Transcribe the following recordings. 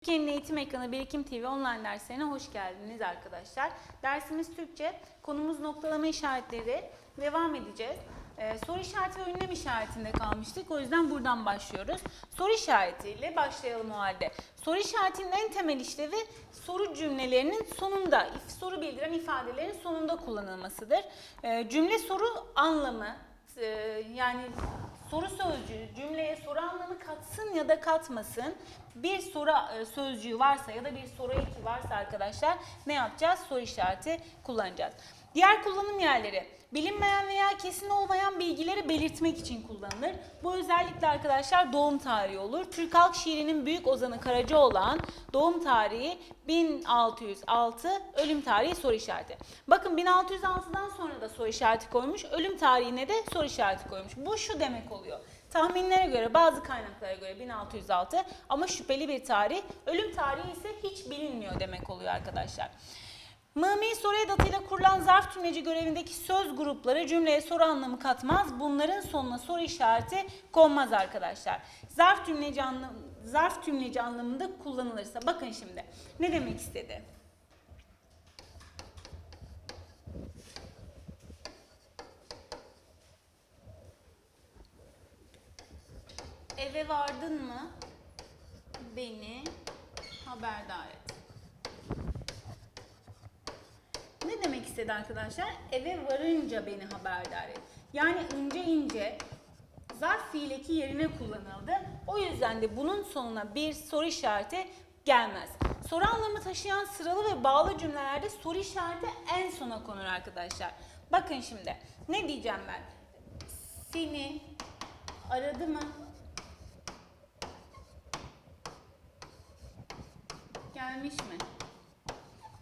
Türkiye'nin eğitim ekranı Birikim TV online derslerine hoş geldiniz arkadaşlar. Dersimiz Türkçe. Konumuz noktalama işaretleri. Devam edeceğiz. Ee, soru işareti ve ünlem işaretinde kalmıştık. O yüzden buradan başlıyoruz. Soru işaretiyle başlayalım o halde. Soru işaretinin en temel işlevi soru cümlelerinin sonunda, soru bildiren ifadelerin sonunda kullanılmasıdır. Ee, cümle soru anlamı, e, yani soru sözcüğü cümleye soru anlamı katsın ya da katmasın. Bir soru e, sözcüğü varsa ya da bir soru eki varsa arkadaşlar ne yapacağız? Soru işareti kullanacağız. Diğer kullanım yerleri bilinmeyen veya kesin olmayan bilgileri belirtmek için kullanılır. Bu özellikle arkadaşlar doğum tarihi olur. Türk halk şiirinin büyük ozanı Karacaoğlan doğum tarihi 1606, ölüm tarihi soru işareti. Bakın 1606'dan sonra da soru işareti koymuş, ölüm tarihine de soru işareti koymuş. Bu şu demek oluyor. Tahminlere göre bazı kaynaklara göre 1606 ama şüpheli bir tarih. Ölüm tarihi ise hiç bilinmiyor demek oluyor arkadaşlar. Mımi soru edatıyla kurulan zarf tümleci görevindeki söz grupları cümleye soru anlamı katmaz. Bunların sonuna soru işareti konmaz arkadaşlar. Zarf tümleci anlam zarf tümleci anlamında kullanılırsa bakın şimdi ne demek istedi? Eve vardın mı? Beni haberdar et. Ne demek istedi arkadaşlar? Eve varınca beni haberdar et. Yani ince ince zarf fiileki yerine kullanıldı. O yüzden de bunun sonuna bir soru işareti gelmez. Soru anlamı taşıyan sıralı ve bağlı cümlelerde soru işareti en sona konur arkadaşlar. Bakın şimdi ne diyeceğim ben? Seni aradı mı? Gelmiş mi?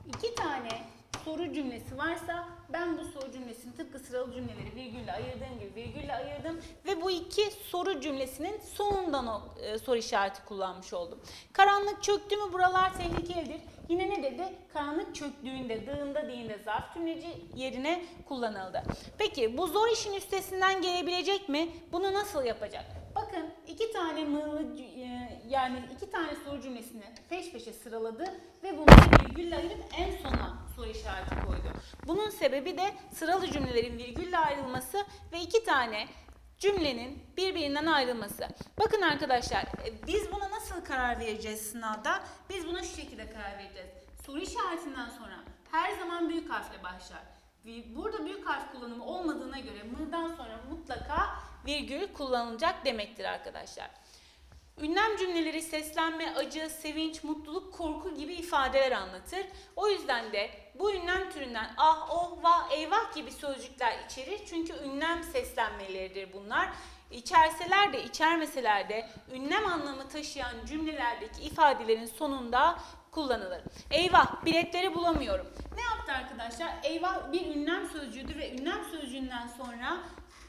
İki tane soru cümlesi varsa ben bu soru cümlesini tıpkı sıralı cümleleri virgülle ayırdığım gibi virgülle ayırdım ve bu iki soru cümlesinin sonundan o e, soru işareti kullanmış oldum. Karanlık çöktü mü buralar tehlikelidir. Yine ne dedi? Karanlık çöktüğünde, dağında değinde zarf tümleci yerine kullanıldı. Peki bu zor işin üstesinden gelebilecek mi? Bunu nasıl yapacak? Bakın iki tane mığlı e, yani iki tane soru cümlesini peş peşe sıraladı ve bunları virgülle ayırıp en sona soru işareti koydu. Bunun sebebi de sıralı cümlelerin virgülle ayrılması ve iki tane cümlenin birbirinden ayrılması. Bakın arkadaşlar e, biz buna nasıl karar vereceğiz sınavda? Biz buna şu şekilde karar vereceğiz. Soru işaretinden sonra her zaman büyük harfle başlar. Burada büyük harf kullanımı olmadığına göre mı'dan sonra mutlaka virgül kullanılacak demektir arkadaşlar. Ünlem cümleleri seslenme, acı, sevinç, mutluluk, korku gibi ifadeler anlatır. O yüzden de bu ünlem türünden ah, oh, vah, eyvah gibi sözcükler içerir. Çünkü ünlem seslenmeleridir bunlar. İçerseler de içermeseler de ünlem anlamı taşıyan cümlelerdeki ifadelerin sonunda kullanılır. Eyvah biletleri bulamıyorum. Ne yaptı arkadaşlar? Eyvah bir ünlem sözcüğüdür ve ünlem sözcüğünden sonra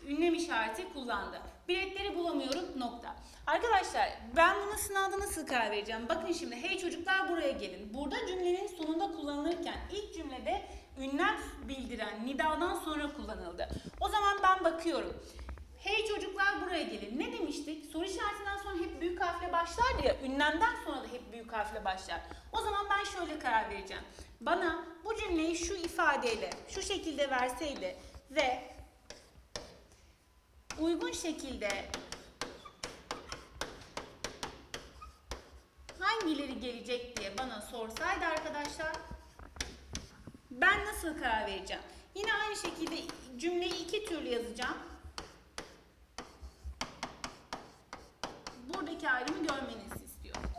ünlem işareti kullandı. Biletleri bulamıyorum nokta. Arkadaşlar ben buna sınavda nasıl karar vereceğim? Bakın şimdi hey çocuklar buraya gelin. Burada cümlenin sonunda kullanılırken ilk cümlede ünlem bildiren nidadan sonra kullanıldı. O zaman ben bakıyorum. Hey çocuklar buraya gelin. Ne demiştik? Soru işaretinden sonra hep büyük harfle başlardı ya. Ünlemden sonra da hep büyük harfle başlar. O zaman ben şöyle karar vereceğim. Bana bu cümleyi şu ifadeyle, şu şekilde verseydi ve uygun şekilde hangileri gelecek diye bana sorsaydı arkadaşlar ben nasıl karar vereceğim? Yine aynı şekilde cümleyi iki türlü yazacağım. Buradaki ayrımı görmenizi istiyorum.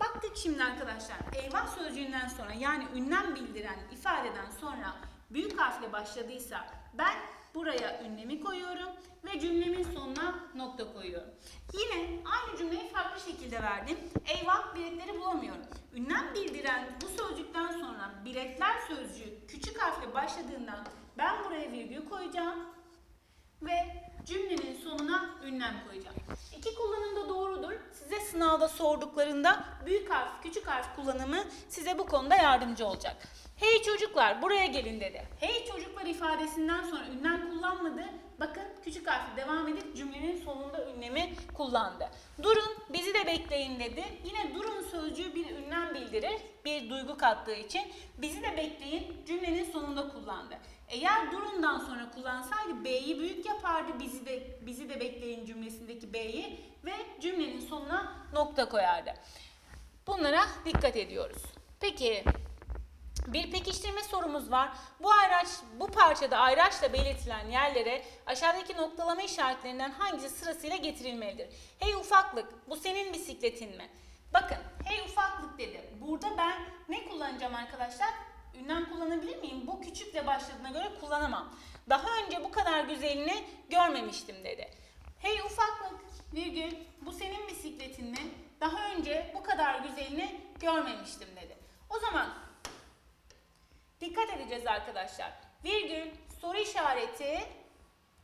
Baktık şimdi arkadaşlar. Eyvah sözcüğünden sonra yani ünlem bildiren ifadeden sonra büyük harfle başladıysa ben buraya ünlemi koyuyorum ve cümlemin sonuna nokta koyuyorum. Yine aynı cümleyi farklı şekilde verdim. Eyvah biletleri bulamıyorum. Ünlem bildiren bu sözcükten sonra biletler sözcüğü küçük harfle başladığından ben buraya virgül koyacağım ve cümlenin sonuna ünlem koyacağım. İki kullanım da doğrudur. Size sınav sınavda sorduklarında büyük harf, küçük harf kullanımı size bu konuda yardımcı olacak. Hey çocuklar buraya gelin dedi. Hey çocuklar ifadesinden sonra ünlem kullanmadı. Bakın küçük harfi devam edip cümlenin sonunda ünlemi kullandı. Durun bizi de bekleyin dedi. Yine durun sözcüğü bir ünlem bildirir. Bir duygu kattığı için bizi de bekleyin cümlenin sonunda kullandı. Eğer durundan sonra kullansaydı B'yi büyük yapardı. Bizi de bizi de bekleyin cümlesindeki B'yi ve cümlenin sonuna nokta koyardı. Bunlara dikkat ediyoruz. Peki bir pekiştirme sorumuz var. Bu ayraç, bu parçada ayraçla belirtilen yerlere aşağıdaki noktalama işaretlerinden hangisi sırasıyla getirilmelidir? Hey ufaklık, bu senin bisikletin mi? Bakın, hey ufaklık dedi. Burada ben ne kullanacağım arkadaşlar? Ünlem kullanabilir miyim? Bu küçükle başladığına göre kullanamam. Daha önce bu kadar güzelini görmemiştim dedi. Hey ufaklık, virgül, bu senin bisikletin mi? Daha önce bu kadar güzelini görmemiştim dedi. O zaman Dikkat edeceğiz arkadaşlar. Virgül, soru işareti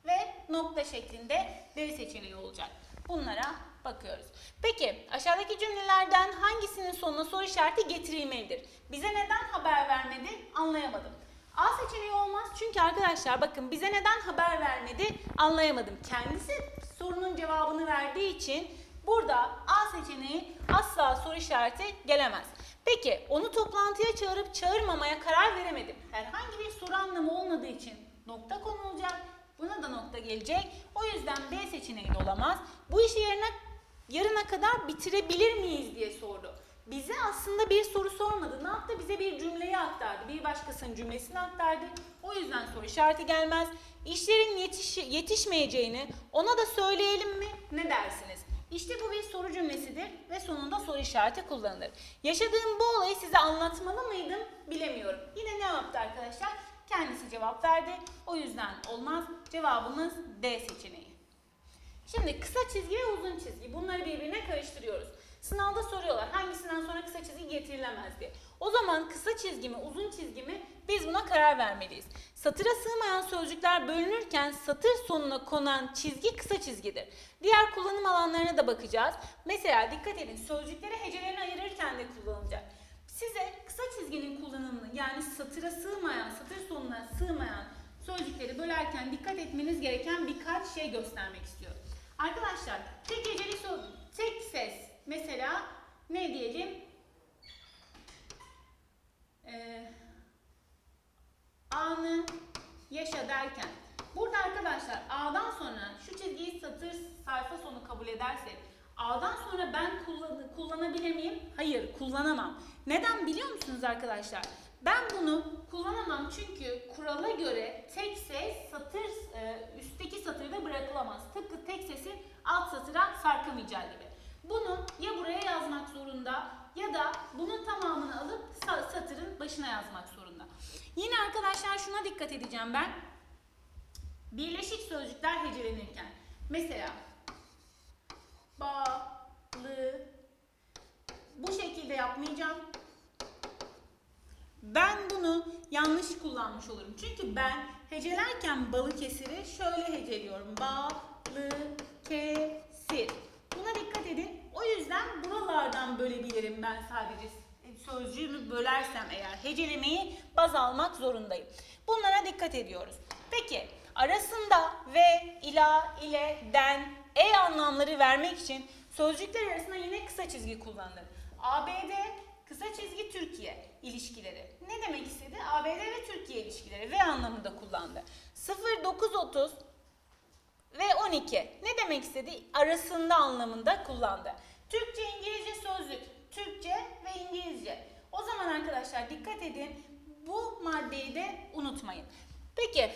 ve nokta şeklinde D seçeneği olacak. Bunlara bakıyoruz. Peki aşağıdaki cümlelerden hangisinin sonuna soru işareti getirilmelidir? Bize neden haber vermedi anlayamadım. A seçeneği olmaz çünkü arkadaşlar bakın bize neden haber vermedi anlayamadım. Kendisi sorunun cevabını verdiği için burada A seçeneği asla soru işareti gelemez. Peki onu toplantıya çağırıp çağırmamaya karar veremedim. Herhangi bir soru anlamı olmadığı için nokta konulacak. Buna da nokta gelecek. O yüzden B seçeneği de olamaz. Bu işi yarına, yarına kadar bitirebilir miyiz diye sordu. Bize aslında bir soru sormadı. Ne yaptı? Bize bir cümleyi aktardı. Bir başkasının cümlesini aktardı. O yüzden soru işareti gelmez. İşlerin yetiş yetişmeyeceğini ona da söyleyelim mi? Ne dersiniz? İşte bu bir soru cümlesidir ve sonunda soru işareti kullanılır. Yaşadığım bu olayı size anlatmalı mıydım bilemiyorum. Yine ne yaptı arkadaşlar? Kendisi cevap verdi. O yüzden olmaz. Cevabımız D seçeneği. Şimdi kısa çizgi ve uzun çizgi. Bunları birbirine karıştırıyoruz. Sınavda soruyorlar hangisinden sonra kısa çizgi getirilemez diye. O zaman kısa çizgi mi, uzun çizgi mi biz buna karar vermeliyiz. Satıra sığmayan sözcükler bölünürken satır sonuna konan çizgi kısa çizgidir. Diğer kullanım alanlarına da bakacağız. Mesela dikkat edin sözcükleri hecelerini ayırırken de kullanılacak. Size kısa çizginin kullanımını yani satıra sığmayan, satır sonuna sığmayan sözcükleri bölerken dikkat etmeniz gereken birkaç şey göstermek istiyorum. Arkadaşlar tek heceli söz, tek ses mesela ne diyelim? Ee, anı yaşa derken. Burada arkadaşlar A'dan sonra şu çizgiyi satır sayfa sonu kabul edersek A'dan sonra ben kullan kullanabilir miyim? Hayır kullanamam. Neden biliyor musunuz arkadaşlar? Ben bunu kullanamam çünkü kurala göre tek ses satır e, üstteki satırda bırakılamaz. Tıpkı tek sesin alt satıra sarkamayacağı gibi. Bunu ya buraya yazmak zorunda ya da bunun tamamını alıp sa- satırın başına yazmak zorunda. Yine arkadaşlar şuna dikkat edeceğim ben. Birleşik sözcükler hecelenirken. Mesela balı bu şekilde yapmayacağım. Ben bunu yanlış kullanmış olurum. Çünkü ben hecelerken Balıkesir'i şöyle heceliyorum. Balıkesir. Buna dikkat edin. O yüzden buralardan bölebilirim ben sadece sözcüğümü bölersem eğer hecelemeyi baz almak zorundayım. Bunlara dikkat ediyoruz. Peki arasında ve, ila, ile, den, e anlamları vermek için sözcükler arasında yine kısa çizgi kullanılır. ABD kısa çizgi Türkiye ilişkileri. Ne demek istedi? ABD ve Türkiye ilişkileri ve anlamında kullandı. 0930 ve 12 ne demek istedi? Arasında anlamında kullandı. Türkçe, İngilizce sözlük. Türkçe ve İngilizce. O zaman arkadaşlar dikkat edin. Bu maddeyi de unutmayın. Peki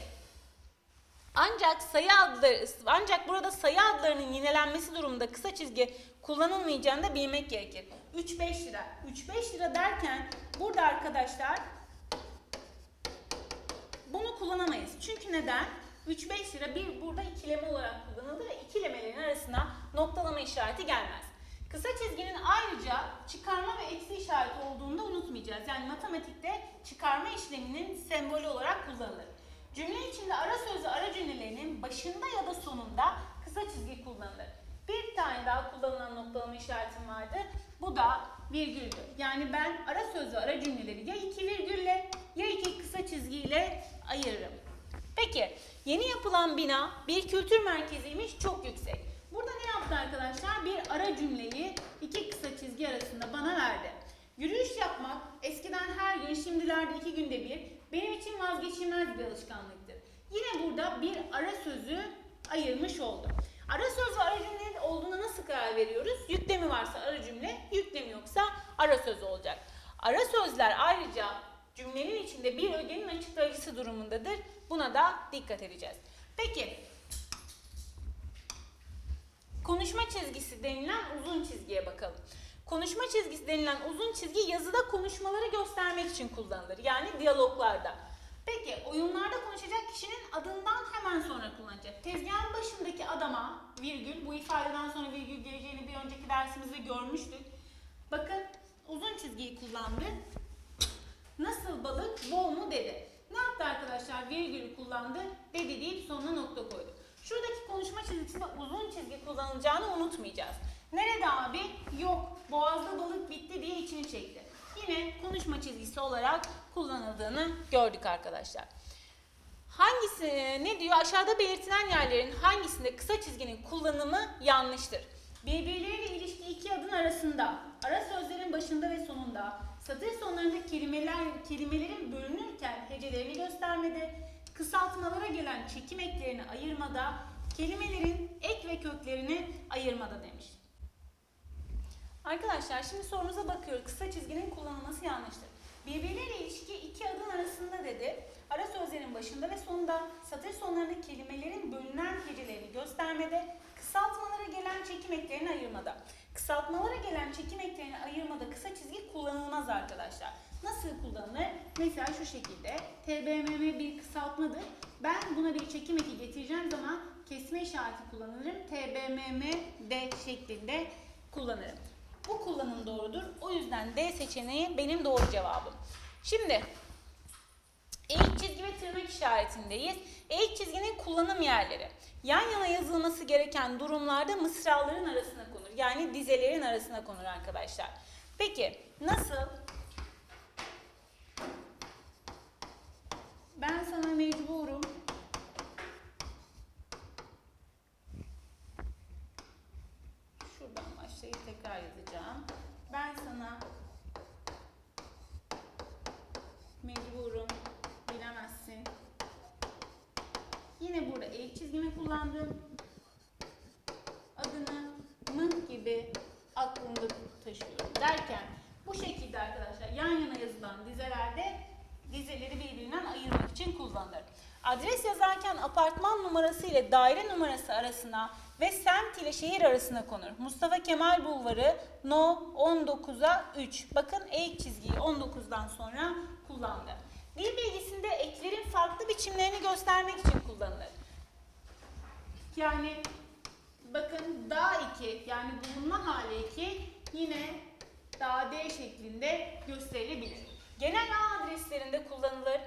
ancak sayı adları ancak burada sayı adlarının yinelenmesi durumunda kısa çizgi kullanılmayacağını da bilmek gerekir. 3-5 lira. 3-5 lira derken burada arkadaşlar bunu kullanamayız. Çünkü neden? 3-5 lira bir burada ikileme olarak kullanılır ve ikilemelerin arasına noktalama işareti gelmez. Kısa çizginin ayrıca çıkarma ve eksi işareti olduğunu da unutmayacağız. Yani matematikte çıkarma işleminin sembolü olarak kullanılır. Cümle içinde ara sözlü ara cümlelerinin başında ya da sonunda kısa çizgi kullanılır. Bir tane daha kullanılan noktalama işaretim vardı. Bu da virgüldü. Yani ben ara söz ve ara cümleleri ya iki virgülle ya iki kısa çizgiyle ayırırım. Peki yeni yapılan bina bir kültür merkeziymiş çok yüksek. Yaptı arkadaşlar? Bir ara cümleyi iki kısa çizgi arasında bana verdi. Yürüyüş yapmak eskiden her gün şimdilerde iki günde bir benim için vazgeçilmez bir alışkanlıktır. Yine burada bir ara sözü ayırmış oldum. Ara söz ve ara cümle olduğuna nasıl karar veriyoruz? Yüklemi varsa ara cümle, yüklemi yoksa ara söz olacak. Ara sözler ayrıca cümlenin içinde bir ögenin açıklayıcısı durumundadır. Buna da dikkat edeceğiz. Peki konuşma çizgisi denilen uzun çizgiye bakalım. Konuşma çizgisi denilen uzun çizgi yazıda konuşmaları göstermek için kullanılır. Yani diyaloglarda. Peki oyunlarda konuşacak kişinin adından hemen sonra kullanacak. Tezgahın başındaki adama virgül bu ifadeden sonra virgül geleceğini bir önceki dersimizde görmüştük. Bakın uzun çizgiyi kullandı. Nasıl balık bol mu dedi. Ne yaptı arkadaşlar? Virgülü kullandı. Dedi deyip sonuna nokta koydu. Şuradaki konuşma çizgisinde uzun çizgi kullanılacağını unutmayacağız. Nerede abi? Yok. Boğazda balık bitti diye içini çekti. Yine konuşma çizgisi olarak kullanıldığını gördük arkadaşlar. Hangisi ne diyor? Aşağıda belirtilen yerlerin hangisinde kısa çizginin kullanımı yanlıştır? Birbirleriyle ilişki iki adın arasında, ara sözlerin başında ve sonunda, satır sonlarında kelimeler kelimelerin bölünürken hecelerini göstermede, kısaltmalara gelen çekim eklerini ayırmada, kelimelerin ek ve köklerini ayırmada demiş. Arkadaşlar şimdi sorumuza bakıyoruz. Kısa çizginin kullanılması yanlıştır. Birbirleriyle ilişki iki adın arasında dedi. Ara sözlerin başında ve sonunda satır sonlarında kelimelerin bölünen hecelerini göstermede, kısaltmalara gelen çekim eklerini ayırmada. Kısaltmalara gelen çekim eklerini ayırmada kısa çizgi kullanılmaz arkadaşlar. Nasıl kullanılır? Mesela şu şekilde. TBMM bir kısaltmadır. Ben buna bir çekim eki getireceğim zaman kesme işareti kullanırım. TBMMD şeklinde kullanırım. Bu kullanım doğrudur. O yüzden D seçeneği benim doğru cevabım. Şimdi eğik çizgi ve tırnak işaretindeyiz. Eğik çizginin kullanım yerleri. Yan yana yazılması gereken durumlarda mısraların arasına konur. Yani dizelerin arasına konur arkadaşlar. Peki nasıl? Ben sana mecburum. Şuradan başlayıp tekrar yazacağım. Ben sana mecburum bilemezsin. Yine burada eğik çizgimi kullandım. Adını mıh gibi aklımda taşıyorum derken bu şekilde arkadaşlar yan yana yazılan dizelerde dizeleri birbirinden ayırmak için kullanılır. Adres yazarken apartman numarası ile daire numarası arasına ve semt ile şehir arasına konur. Mustafa Kemal Bulvarı No 19'a 3. Bakın eğik çizgiyi 19'dan sonra kullandı. Dil bilgisinde eklerin farklı biçimlerini göstermek için kullanılır. Yani bakın da 2 yani bulunma hali 2 yine da D şeklinde gösterilebilir. Genel ağ adreslerinde kullanılır.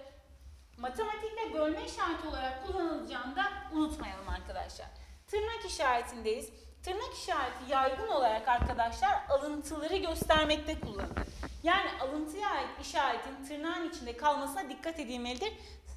Matematikte bölme işareti olarak kullanılacağını da unutmayalım arkadaşlar. Tırnak işaretindeyiz. Tırnak işareti yaygın olarak arkadaşlar alıntıları göstermekte kullanılır. Yani alıntıya ait işaretin tırnağın içinde kalmasına dikkat edilmelidir.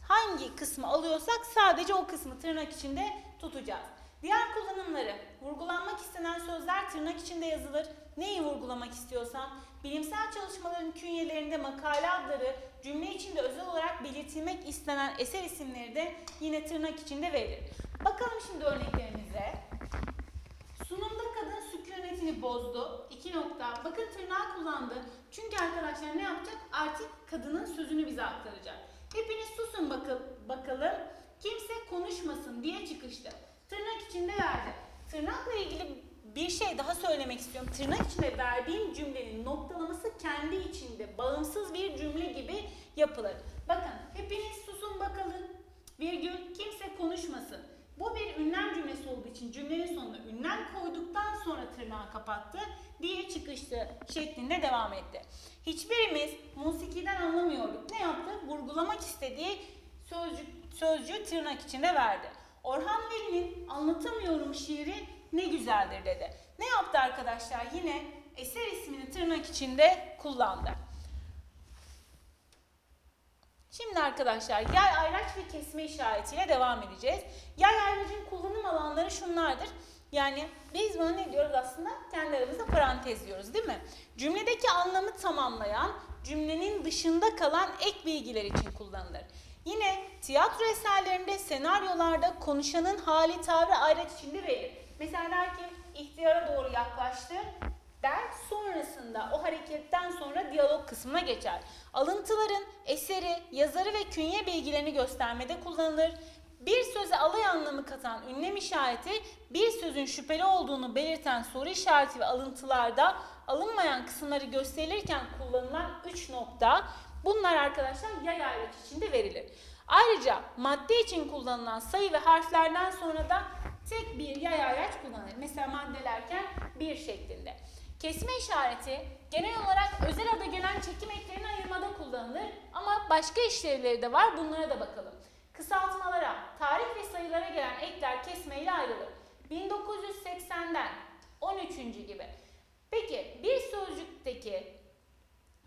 Hangi kısmı alıyorsak sadece o kısmı tırnak içinde tutacağız. Diğer kullanımları vurgulanmak istenen sözler tırnak içinde yazılır. Neyi vurgulamak istiyorsam bilimsel çalışmaların künyelerinde makale adları cümle içinde özel olarak belirtilmek istenen eser isimleri de yine tırnak içinde verilir. Bakalım şimdi örneklerimize. Sunumda kadın sükunetini bozdu. İki nokta. Bakın tırnağı kullandı. Çünkü arkadaşlar ne yapacak? Artık kadının sözünü bize aktaracak. Hepiniz susun bakıl bakalım. Kimse konuşmasın diye çıkıştı. Tırnak içinde verdi. Tırnakla ilgili bir şey daha söylemek istiyorum. Tırnak içinde verdiğim cümlenin noktalaması kendi içinde bağımsız bir cümle gibi yapılır. Bakın hepiniz susun bakalım. Virgül kimse konuşmasın. Bu bir ünlem cümlesi olduğu için cümlenin sonuna ünlem koyduktan sonra tırnağı kapattı diye çıkıştı şeklinde devam etti. Hiçbirimiz musikiden anlamıyorduk. Ne yaptı? Vurgulamak istediği sözcük, sözcüğü tırnak içinde verdi. Orhan Veli'nin Anlatamıyorum şiiri ne güzeldir dedi. Ne yaptı arkadaşlar? Yine eser ismini tırnak içinde kullandı. Şimdi arkadaşlar yay ayraç ve kesme işaretiyle devam edeceğiz. Yay ayracın kullanım alanları şunlardır. Yani biz buna ne diyoruz aslında? Kendi aramızda parantez diyoruz değil mi? Cümledeki anlamı tamamlayan, cümlenin dışında kalan ek bilgiler için kullanılır. Yine tiyatro eserlerinde, senaryolarda konuşanın hali, tavrı ayraç içinde verilir. Mesela der ki ihtiyara doğru yaklaştı der. Sonrasında o hareketten sonra diyalog kısmına geçer. Alıntıların eseri, yazarı ve künye bilgilerini göstermede kullanılır. Bir söze alay anlamı katan ünlem işareti bir sözün şüpheli olduğunu belirten soru işareti ve alıntılarda alınmayan kısımları gösterilirken kullanılan 3 nokta. Bunlar arkadaşlar yay ayraç içinde verilir. Ayrıca madde için kullanılan sayı ve harflerden sonra da tek bir yay ayraç kullanılır. Mesela maddelerken bir şeklinde. Kesme işareti genel olarak özel ada gelen çekim eklerini ayırmada kullanılır ama başka işlevleri de var bunlara da bakalım. Kısaltmalara, tarih ve sayılara gelen ekler kesmeyle ayrılır. 1980'den 13. gibi. Peki bir sözcükteki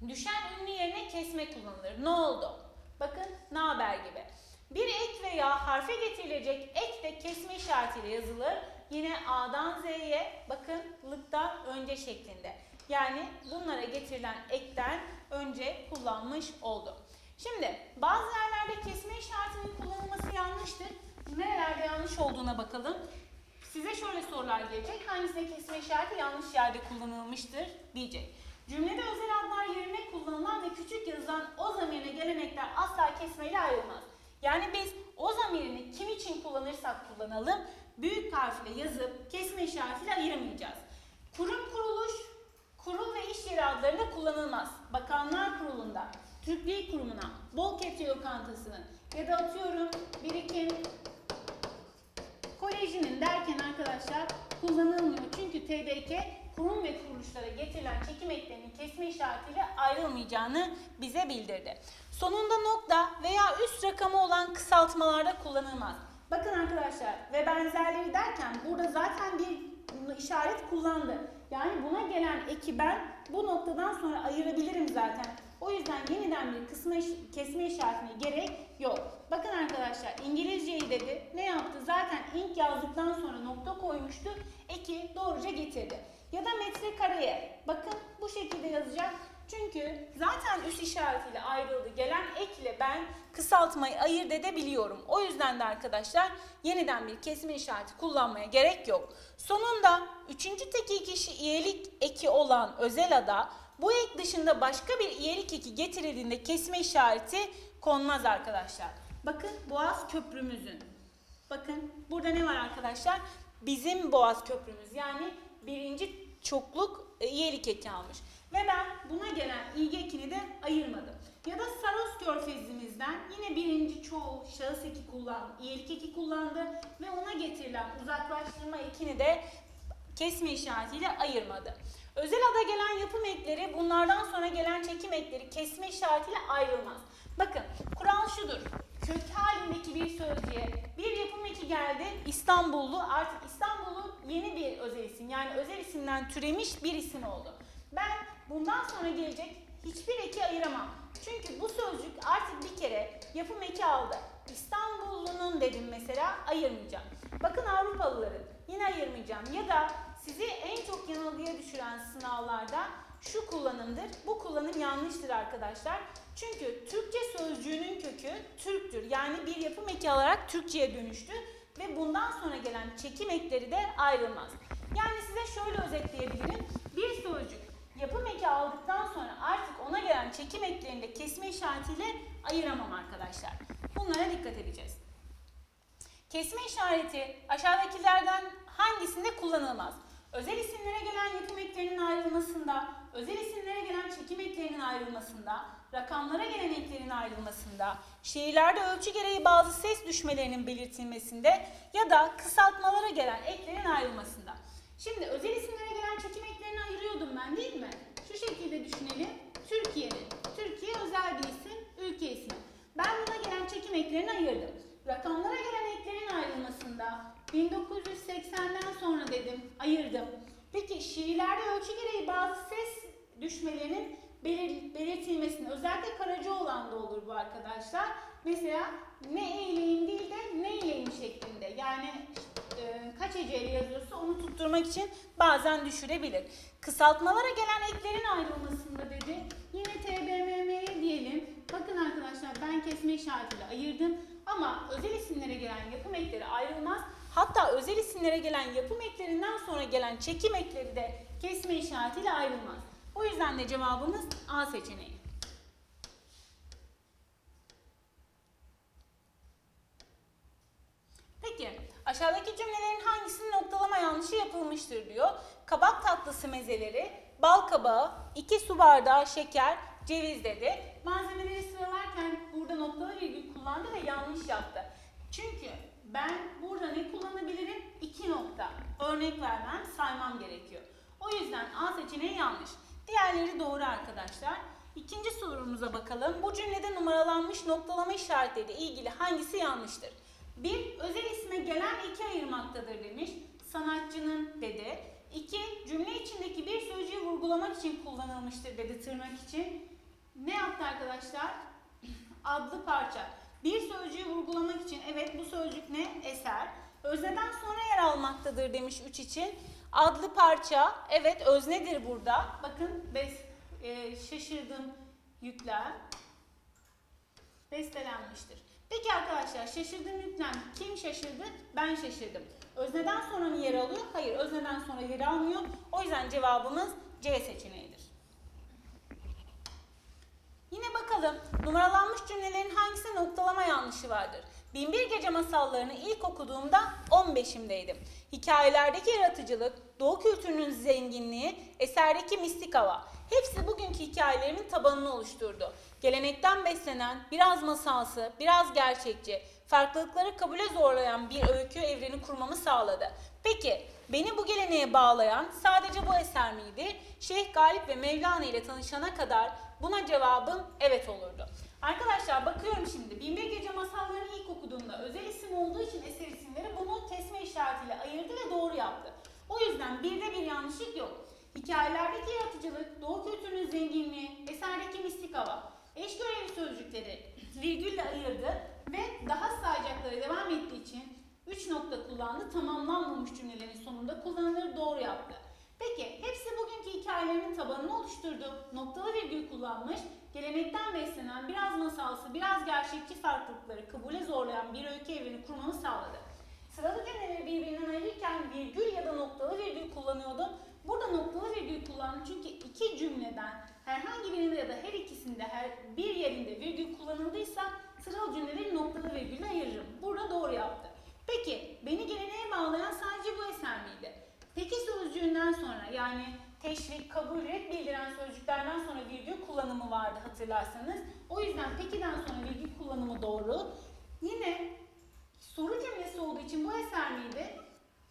düşen ünlü yerine kesme kullanılır. Ne oldu? Bakın ne haber gibi. Bir ek veya harfe getirilecek ek de kesme işaretiyle yazılır. Yine A'dan Z'ye bakın lıktan önce şeklinde. Yani bunlara getirilen ekten önce kullanmış oldu. Şimdi bazı yerlerde kesme işaretinin kullanılması yanlıştır. Nerelerde yanlış olduğuna bakalım. Size şöyle sorular gelecek. Hangisinde kesme işareti yanlış yerde kullanılmıştır diyecek. Cümlede özel adlar yerine kullanılan ve küçük yazılan o zamirine gelenekler asla kesmeyle ayrılmaz. Yani biz o zamirini kim için kullanırsak kullanalım büyük harfle yazıp kesme işaretiyle ayıramayacağız. Kurum kuruluş, kurul ve iş yeri adlarında kullanılmaz. Bakanlar Kurulu'nda, Türk Dil Kurumu'na, Bol Kepçe Lokantası'nın ya da atıyorum Birikim Kolejinin derken arkadaşlar kullanılmıyor. Çünkü TDK kurum ve kuruluşlara getirilen çekim eklerinin kesme işaretiyle ayrılmayacağını bize bildirdi. Sonunda nokta veya üst rakamı olan kısaltmalarda kullanılmaz. Bakın arkadaşlar ve benzerleri derken burada zaten bir işaret kullandı. Yani buna gelen eki ben bu noktadan sonra ayırabilirim zaten. O yüzden yeniden bir kısma kesme işaretine gerek yok. Bakın arkadaşlar İngilizceyi dedi. Ne yaptı? Zaten ink yazdıktan sonra nokta koymuştu. Eki doğruca getirdi. Ya da metrekareye. Bakın bu şekilde yazacak. Çünkü zaten üst işaretiyle ayrıldı. Gelen ekle ben kısaltmayı ayırt edebiliyorum. O yüzden de arkadaşlar yeniden bir kesme işareti kullanmaya gerek yok. Sonunda üçüncü teki kişi iyelik eki olan özel ada bu ek dışında başka bir iyelik eki getirildiğinde kesme işareti konmaz arkadaşlar. Bakın Boğaz Köprümüzün. Bakın burada ne var arkadaşlar? Bizim Boğaz Köprümüz yani birinci çokluk e, iyelik eki almış. Ve ben buna gelen ilgi ekini de ayırmadım. Ya da Saros Körfezimizden yine birinci çoğul şahıs eki kullandı, iyelik eki kullandı ve ona getirilen uzaklaştırma ekini de kesme işaretiyle ayırmadı. Özel ada gelen yapım ekleri bunlardan sonra gelen çekim ekleri kesme işaretiyle ayrılmaz. Bakın kural şudur. Kök halindeki bir sözcüğe bir yapım eki geldi İstanbullu artık İstanbullu yeni bir özel isim yani özel isimden türemiş bir isim oldu. Ben bundan sonra gelecek hiçbir eki ayıramam. Çünkü bu sözcük artık bir kere yapım eki aldı. İstanbullunun dedim mesela ayırmayacağım. Bakın Avrupalıların yine ayırmayacağım. Ya da sizi en çok yanılgıya düşüren sınavlarda şu kullanımdır. Bu kullanım yanlıştır arkadaşlar. Çünkü Türkçe sözcüğünün kökü Türktür. Yani bir yapım eki alarak Türkçe'ye dönüştü ve bundan sonra gelen çekim ekleri de ayrılmaz. Yani size şöyle özetleyebilirim. Bir sözcük yapım eki aldıktan sonra artık ona gelen çekim eklerini de kesme işaretiyle ayıramam arkadaşlar. Bunlara dikkat edeceğiz. Kesme işareti aşağıdakilerden hangisinde kullanılmaz? Özel isimlere gelen yapım eklerinin ayrılmasında, özel isimlere gelen çekim eklerinin ayrılmasında, rakamlara gelen eklerin ayrılmasında, şiirlerde ölçü gereği bazı ses düşmelerinin belirtilmesinde ya da kısaltmalara gelen eklerin ayrılmasında. Şimdi özel isimlere gelen çekim eklerini ayırıyordum ben değil mi? Şu şekilde düşünelim. Türkiye'nin. Türkiye özel bir isim, ülke ismi. Ben buna gelen çekim eklerini ayırdım. Rakamlara gelen eklerin ayrılmasında 1980'den sonra dedim ayırdım. Peki şiirlerde ölçü gereği bazı ses düşmelerinin belir- belirtilmesini özellikle Karacaoğlan'da olur bu arkadaşlar. Mesela ne eyleyim değil de ne eyleyim şeklinde. Yani e, kaç heceyle yazıyorsa onu tutturmak için bazen düşürebilir. Kısaltmalara gelen eklerin ayrılmasında dedi. Yine TBMM'ye diyelim. Bakın arkadaşlar ben kesme işaretiyle ayırdım. Ama özel isimlere gelen yapım ekleri ayrılmaz. Hatta özel isimlere gelen yapım eklerinden sonra gelen çekim ekleri de kesme işaretiyle ayrılmaz. O yüzden de cevabımız A seçeneği. Peki aşağıdaki cümlelerin hangisinin noktalama yanlışı yapılmıştır diyor. Kabak tatlısı mezeleri, bal kabağı, 2 su bardağı şeker, ceviz dedi. Malzemeleri sıralarken burada noktalı virgül kullandı ve yanlış yaptı. Çünkü ben burada ne kullanabilirim? 2 nokta. Örnek vermem, saymam gerekiyor. O yüzden A seçeneği yanlış. Diğerleri doğru arkadaşlar. İkinci sorumuza bakalım. Bu cümlede numaralanmış noktalama işaretleriyle ilgili hangisi yanlıştır? Bir, özel isme gelen iki ayırmaktadır demiş. Sanatçının dedi. İki, cümle içindeki bir sözcüğü vurgulamak için kullanılmıştır dedi tırnak için. Ne yaptı arkadaşlar? Adlı parça. Bir sözcüğü vurgulamak için evet bu sözcük ne? Eser. Özneden sonra yer almaktadır demiş üç için. Adlı parça evet öznedir burada. Bakın bes, e, şaşırdım yüklem bestelenmiştir. Peki arkadaşlar şaşırdım yüklem kim şaşırdı? Ben şaşırdım. Özneden sonra mı yer alıyor? Hayır özneden sonra yer almıyor. O yüzden cevabımız C seçeneğidir. Yine bakalım numaralanmış cümlelerin hangisinde noktalama yanlışı vardır? Binbir Gece masallarını ilk okuduğumda 15'imdeydim. Hikayelerdeki yaratıcılık, doğu kültürünün zenginliği, eserdeki mistik hava. Hepsi bugünkü hikayelerimin tabanını oluşturdu. Gelenekten beslenen, biraz masalsı, biraz gerçekçi, farklılıkları kabule zorlayan bir öykü evreni kurmamı sağladı. Peki beni bu geleneğe bağlayan sadece bu eser miydi? Şeyh Galip ve Mevlana ile tanışana kadar buna cevabım evet olurdu. Arkadaşlar bakıyorum şimdi Binbir Gece masallarını ilk okuduğumda özel isim olduğu için eser isimleri bunu kesme işaretiyle ayırdı ve doğru yaptı. O yüzden birde bir yanlışlık yok. Hikayelerdeki yaratıcılık, doğu kültürünün zenginliği, eserdeki mistik hava, eş görevli sözcükleri virgülle ayırdı ve daha sayacaklara devam ettiği için 3 nokta kullandı. Tamamlanmamış cümlelerin sonunda kullanılır doğru yaptı. Peki hepsi bugünkü hikayelerinin tabanını oluşturdu. Noktalı virgül kullanmış, gelenekten beslenen, biraz masalsı, biraz gerçekçi farklılıkları kabule zorlayan bir öykü evreni kurmamı sağladı. Sıralı cümleleri birbirinden ayırırken virgül ya da noktalı virgül kullanıyordum. Burada noktalı virgül kullandım çünkü iki cümleden herhangi birinde ya da her ikisinde her bir yerinde virgül kullanıldıysa sıralı cümleleri noktalı virgülle ayırırım. Burada doğru yaptı. Peki beni geleneğe bağlayan sadece bu eser miydi? Peki sözcüğünden sonra yani teşvik, kabul, red bildiren sözcüklerden sonra virgül kullanımı vardı hatırlarsanız. O yüzden peki'den sonra virgül kullanımı doğru. Yine soru cümlesi olduğu için bu eser miydi?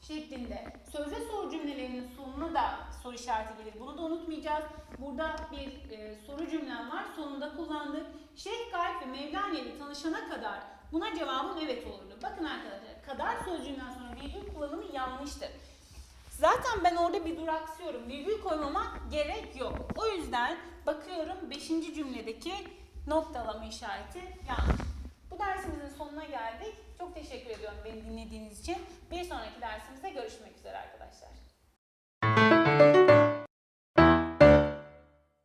şeklinde. Sözde soru cümlelerinin sonuna da soru işareti gelir. Bunu da unutmayacağız. Burada bir e, soru cümlem var. Sonunda kullandık. Şeyh Galip ve Mevlana ile tanışana kadar buna cevabım evet olurdu. Bakın arkadaşlar kadar sözcüğünden sonra virgül kullanımı yanlıştır. Zaten ben orada bir duraksıyorum. Virgül koymama gerek yok. O yüzden bakıyorum 5. cümledeki noktalama işareti yanlış. Bu dersimizin sonuna geldik. Çok teşekkür ediyorum beni dinlediğiniz için. Bir sonraki dersimizde görüşmek üzere arkadaşlar.